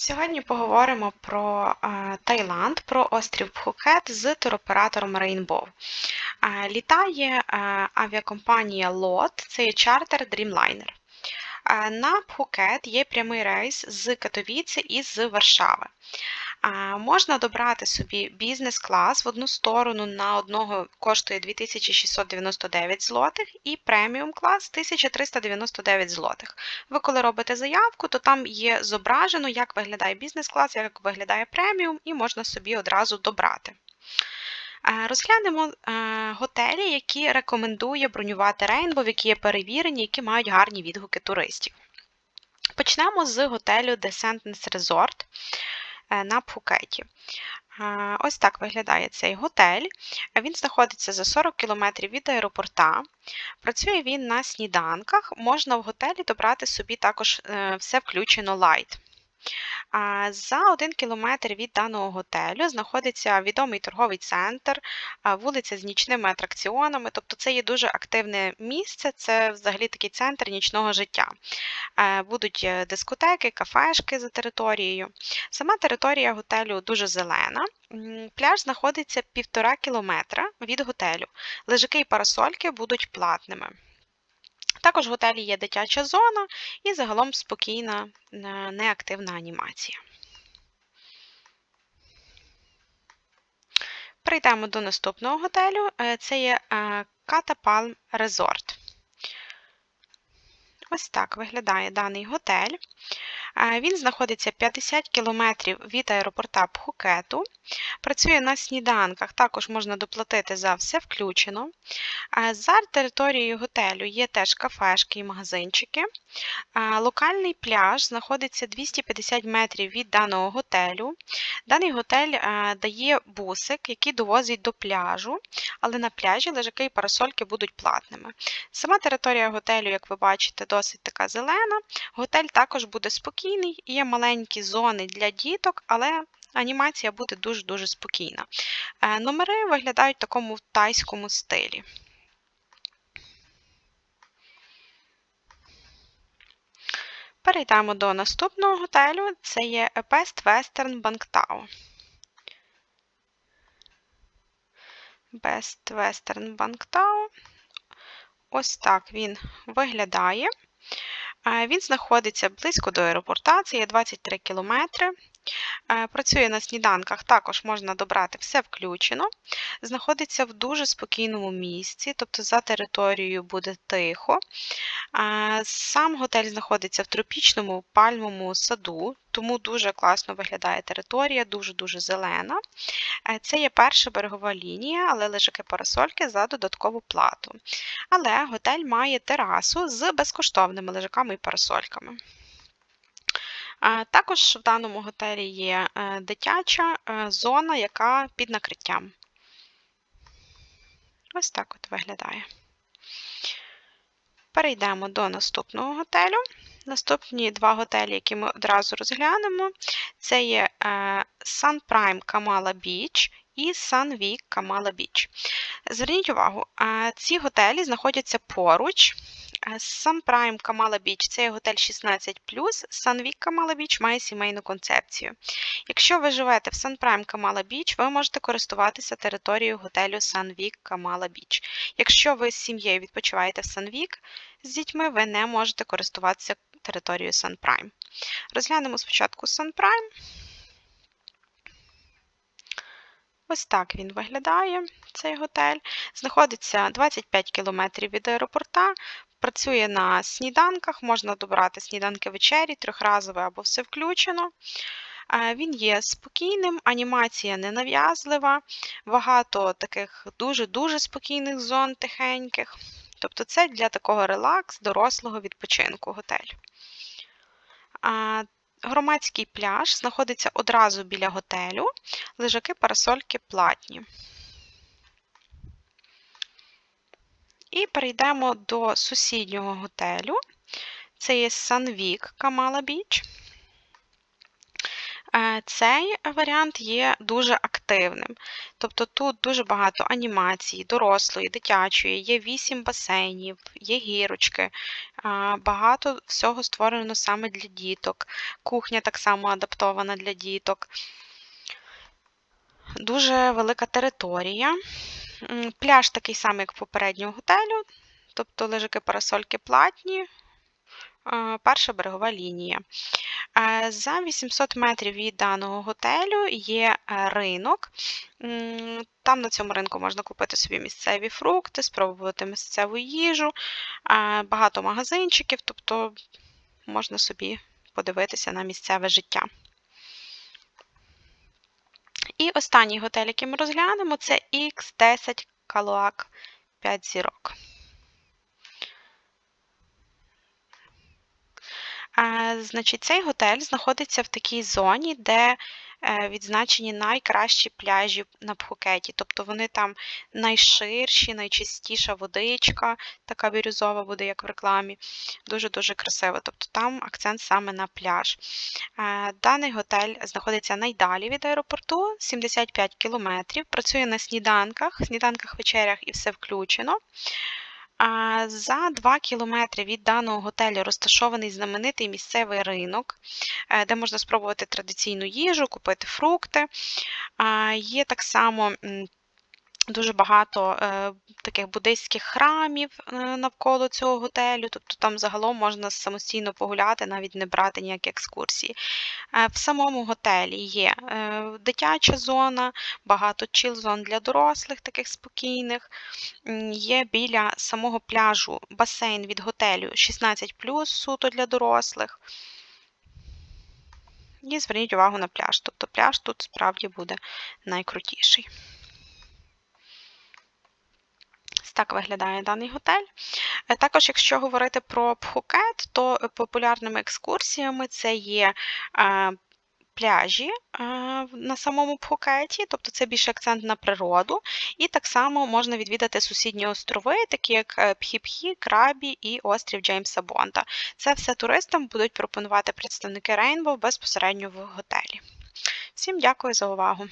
Сьогодні поговоримо про е, Таїланд, про острів Пхукет з туроператором Rainbow. Е, Літає е, авіакомпанія LOT, це є чартер Dreamliner. На Пхукет є прямий рейс з Катовіці і з Варшави. Можна добрати собі бізнес-клас в одну сторону на одного коштує 2699 злотих і преміум клас 1399 злотих. Ви коли робите заявку, то там є зображено, як виглядає бізнес-клас, як виглядає преміум, і можна собі одразу добрати. Е, Розглянемо е, готелі, які рекомендує бронювати Rainbow, які є перевірені, які мають гарні відгуки туристів. Почнемо з готелю Sentence Resort на Пхукеті. Е, Ось так виглядає цей готель. Він знаходиться за 40 км від аеропорта. Працює він на сніданках. Можна в готелі добрати собі також е, все включено лайт. За один кілометр від даного готелю знаходиться відомий торговий центр, вулиця з нічними атракціонами. Тобто це є дуже активне місце, це взагалі такий центр нічного життя. Е, Будуть е, дискотеки, кафешки за територією. Сама територія готелю дуже зелена. Пляж знаходиться півтора кілометра від готелю. Лежаки і парасольки будуть платними. Також в готелі є дитяча зона і загалом спокійна, е, неактивна анімація. Прийдемо до наступного готелю. Е, Це є Катапалм Резорт. Ось так виглядає даний готель. Він знаходиться 50 км від аеропорта Пхукету. Працює на сніданках, також можна доплатити за все включено. За територією готелю є теж кафешки і магазинчики. Локальний пляж знаходиться 250 метрів від даного готелю. Даний готель дає бусик, який довозить до пляжу, але на пляжі лежаки і парасольки будуть платними. Сама територія готелю, як ви бачите, досить така зелена. Готель також буде спокійний, є маленькі зони для діток, але анімація буде дуже-дуже спокійна. Е, Номери виглядають в такому тайському стилі. Перейдемо до наступного готелю. Це є Best Western Bangtao. Best Western Bangtao. Ось так він виглядає. Він знаходиться близько до аеропорта, це є 23 кілометри. Е, Працює на сніданках, також можна добрати все включено. Знаходиться в дуже спокійному місці, тобто за територією буде тихо. Е, Сам готель знаходиться в тропічному пальмовому саду, тому дуже класно виглядає територія, дуже-дуже зелена. Е, Це є перша берегова лінія, але лежаки парасольки за додаткову плату. Але готель має терасу з безкоштовними лежаками і парасольками. Також в даному готелі є е, дитяча е, зона, яка під накриттям. Ось так от виглядає. Перейдемо до наступного готелю. Наступні два готелі, які ми одразу розглянемо, це є е, Sun Prime Kamala Beach і Sun Vic Kamala Beach. Зверніть увагу, ці готелі знаходяться поруч. Е, Sun Prime Kamala Beach це є готель 16, Sun Vic Kamala Beach має сімейну концепцію. Якщо ви живете в Sun Prime Kamala Beach, ви можете користуватися територією готелю Sun Vic Kamala Beach. Якщо ви з сім'єю відпочиваєте в Sun Vic, з дітьми ви не можете користуватися територією Sun Prime. Розглянемо спочатку Sun Prime. Ось так він виглядає, цей готель. Знаходиться 25 км від аеропорта, працює на сніданках, можна добрати сніданки вечері, трьохразове або все включено. Е, Він є спокійним, анімація ненав'язлива, багато таких дуже-дуже спокійних зон тихеньких. Тобто це для такого релакс, дорослого відпочинку готель. Громадський пляж знаходиться одразу біля готелю, лежаки парасольки платні. І перейдемо до сусіднього готелю. Це є Sunvik Kamala Beach. Е, цей варіант є дуже активним. Тобто тут дуже багато анімації, дорослої, дитячої, є 8 басейнів, є гірочки, е, багато всього створено саме для діток. Кухня так само адаптована для діток. Дуже велика територія. Пляж такий самий, як попереднього готелю, тобто лежаки парасольки платні, перша берегова лінія. За 800 метрів від даного готелю є е, ринок. Там на цьому ринку можна купити собі місцеві фрукти, спробувати місцеву їжу, багато магазинчиків, тобто можна собі подивитися на місцеве життя. І останній готель, який ми розглянемо, це X10 Калуак 5 зірок. Значить, цей готель знаходиться в такій зоні, де відзначені найкращі пляжі на Пхукеті. Тобто вони там найширші, найчистіша водичка, така бірюзова буде, як в рекламі. Дуже-дуже красиво. Тобто там акцент саме на пляж. Е, даний готель знаходиться найдалі від аеропорту, 75 кілометрів. Працює на сніданках, сніданках, вечерях і все включено. За 2 кілометри від даного готелю розташований знаменитий місцевий ринок, е, де можна спробувати традиційну їжу, купити фрукти. Є так само Дуже багато е, таких буддийських храмів е, навколо цього готелю, тобто там загалом можна самостійно погуляти, навіть не брати ніякі екскурсії. Е, в самому готелі є е, дитяча зона, багато чіл-зон для дорослих, таких спокійних. Є біля самого пляжу басейн від готелю 16 суто для дорослих. І зверніть увагу на пляж. Тобто пляж тут справді буде найкрутіший. Так виглядає даний готель. Е, також, якщо говорити про Пхукет, то популярними екскурсіями це є е, пляжі е, на самому Пхукеті, тобто це більше акцент на природу. І так само можна відвідати сусідні острови, такі як Пхіпхі, Крабі і острів Джеймса Бонда. Це все туристам будуть пропонувати представники Рейнбоw безпосередньо в готелі. Всім дякую за увагу!